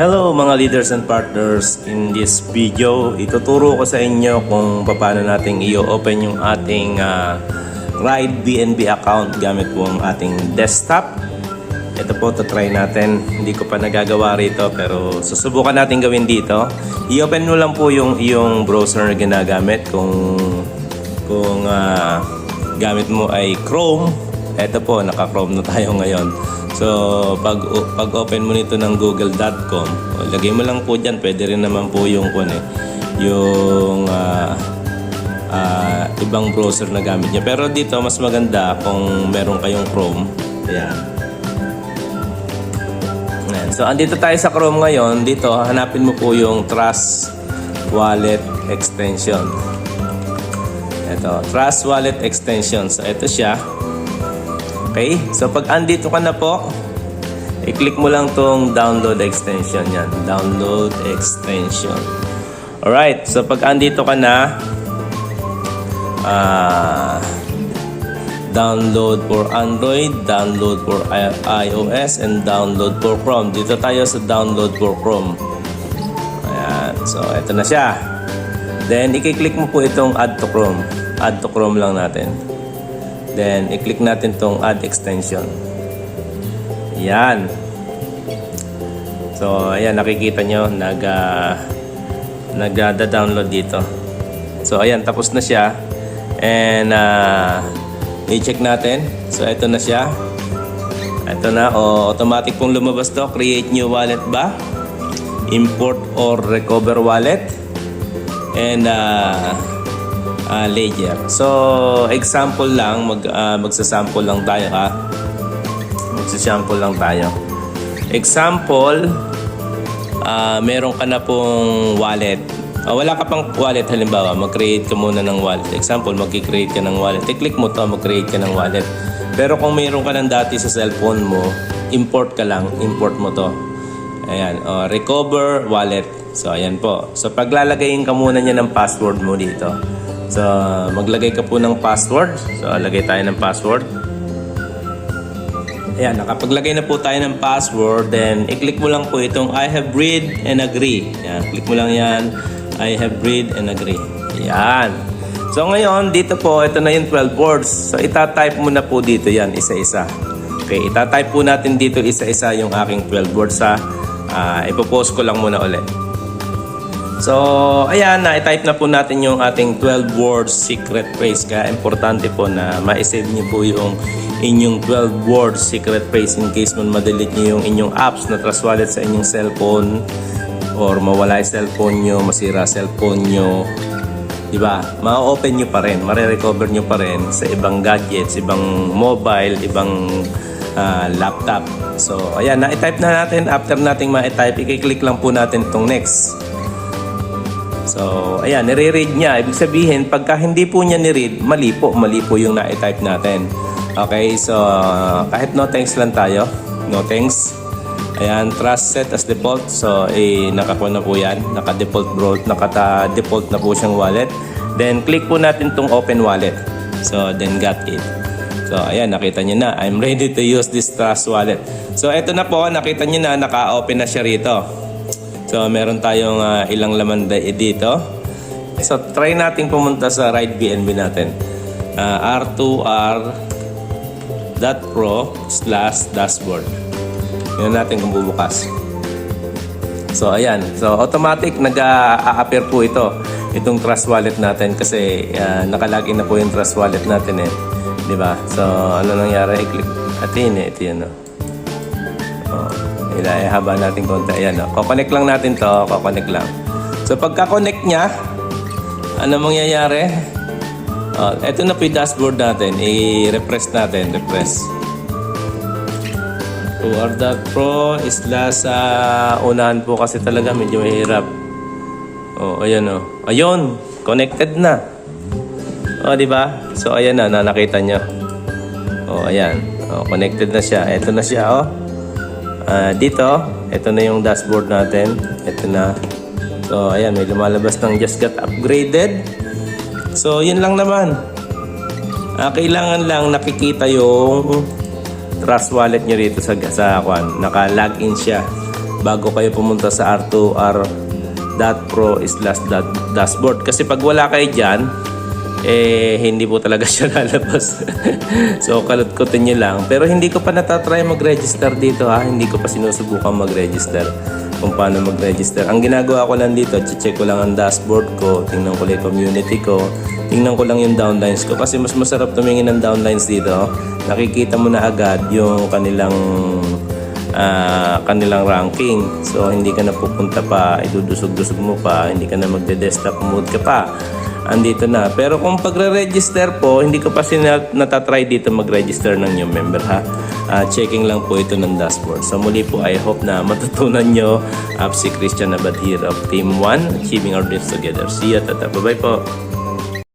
Hello mga leaders and partners. In this video, ituturo ko sa inyo kung paano natin i-open yung ating ah, Ride BNB account gamit po ang ating desktop. Ito po, try natin. Hindi ko pa nagagawa rito pero susubukan natin gawin dito. I-open mo lang po yung iyong browser na ginagamit kung kung ah, gamit mo ay Chrome. Ito po, naka-Chrome na tayo ngayon. So, pag, pag open mo nito ng google.com, lagay mo lang po dyan, pwede rin naman po yung, ano eh, yung ah, ah, ibang browser na gamit niya. Pero dito, mas maganda kung meron kayong Chrome. Ayan. Ayan. So, andito tayo sa Chrome ngayon. Dito, hanapin mo po yung Trust Wallet Extension. Ito, Trust Wallet Extension. So, ito siya. Okay? So, pag andito ka na po, i-click mo lang tong download extension yan. Download extension. Alright. So, pag andito ka na, ah, download for Android, download for iOS, and download for Chrome. Dito tayo sa download for Chrome. Ayan. So, ito na siya. Then, i-click mo po itong add to Chrome. Add to Chrome lang natin. Then, i-click natin tong add extension. Yan. So, ayan, nakikita nyo, nag, uh, nag-download dito. So, ayan, tapos na siya. And, uh, i-check natin. So, ito na siya. Ito na, o automatic pong lumabas to. Create new wallet ba? Import or recover wallet? And, uh, uh, ledger. So, example lang, mag, uh, magsasample lang tayo ha. Magsasample lang tayo. Example, uh, meron ka na pong wallet. Uh, wala ka pang wallet halimbawa, mag-create ka muna ng wallet. Example, mag-create ka ng wallet. I-click mo to, mag-create ka ng wallet. Pero kung meron ka ng dati sa cellphone mo, import ka lang, import mo to. Ayan, uh, recover wallet. So, ayan po. So, paglalagayin ka muna niya ng password mo dito. So, maglagay ka po ng password. So, lagay tayo ng password. Ayan, nakapaglagay na po tayo ng password. Then, i-click mo lang po itong I have read and agree. Ayan, click mo lang yan. I have read and agree. Ayan. So, ngayon, dito po, ito na yung 12 words. So, itatype mo na po dito yan, isa-isa. Okay, itatype po natin dito isa-isa yung aking 12 words ha. Uh, ipopost ko lang muna ulit. So, ayan na, i-type na po natin yung ating 12 words secret phrase. Kaya importante po na ma-save niyo po yung inyong 12 words secret phrase in case man ma-delete niyo yung inyong apps na trust wallet sa inyong cellphone or mawala yung cellphone nyo, masira cellphone nyo. Diba? Ma-open nyo pa rin, mare-recover nyo pa rin sa ibang gadgets, ibang mobile, ibang ah, laptop. So, ayan, na-type na natin. After nating ma-type, i-click lang po natin itong next. So, ayan, nire-read niya. Ibig sabihin, pagka hindi po niya ni-read, mali po, mali po yung na-type natin. Okay, so kahit no thanks lang tayo. No thanks. Ayan, trust set as default. So, eh, nakakuha na po yan. Naka-default bro, naka-default na po siyang wallet. Then, click po natin tong open wallet. So, then got it. So, ayan, nakita niyo na. I'm ready to use this trust wallet. So, eto na po. Nakita niyo na, naka-open na siya rito. So, meron tayong ah, ilang laman dito. So, try nating pumunta sa right BNB natin. Ah, r2r.pro slash dashboard. Yun natin kung bubukas. So, ayan. So, automatic nag-a-appear po ito. Itong trust wallet natin kasi ah, nakalagin na po yung trust wallet natin eh. Di ba? So, ano nangyari? I-click. At yun eh. Ito yun. Oh. Oh, ila, eh, natin konti. Ayan, oh. Kukonect lang natin to. Kukonect lang. So, pagka-connect niya, ano mangyayari? Oh, ito na po yung dashboard natin. I-refresh natin. Refresh. Pro is last sa unahan po kasi talaga medyo mahirap. Oh, ayan oh. Ayun, connected na. Oh, di ba? So ayan na, na nakita nyo. Oh, ayan. Oh, connected na siya. Ito na siya, oh. Ah, dito, ito na yung dashboard natin. Ito na. So, ayan, may lumalabas ng just got upgraded. So, yun lang naman. Ah, kailangan lang nakikita yung Trust wallet nyo rito sa sa kwan. Naka-login siya. bago kayo pumunta sa r2r.pro slash dashboard. Kasi pag wala kayo dyan, eh hindi po talaga siya lalabas. so kalutkutin nyo lang. Pero hindi ko pa natatry mag-register dito ha. Hindi ko pa sinusubukan mag-register kung paano mag-register. Ang ginagawa ko lang dito, check ko lang ang dashboard ko, tingnan ko lang yung community ko, tingnan ko lang yung downlines ko. Kasi mas masarap tumingin ng downlines dito. Nakikita mo na agad yung kanilang ah, kanilang ranking. So, hindi ka na pupunta pa, idudusog-dusog mo pa, hindi ka na magde-desktop mode ka pa. Andito na. Pero kung pagre-register po, hindi ko pa sina- natatry dito mag-register ng new member ha. Ah, checking lang po ito ng dashboard. So muli po, I hope na matutunan nyo. Up si Christian Abad here of Team 1, Achieving Our Dreams Together. See you, tata. Bye-bye po.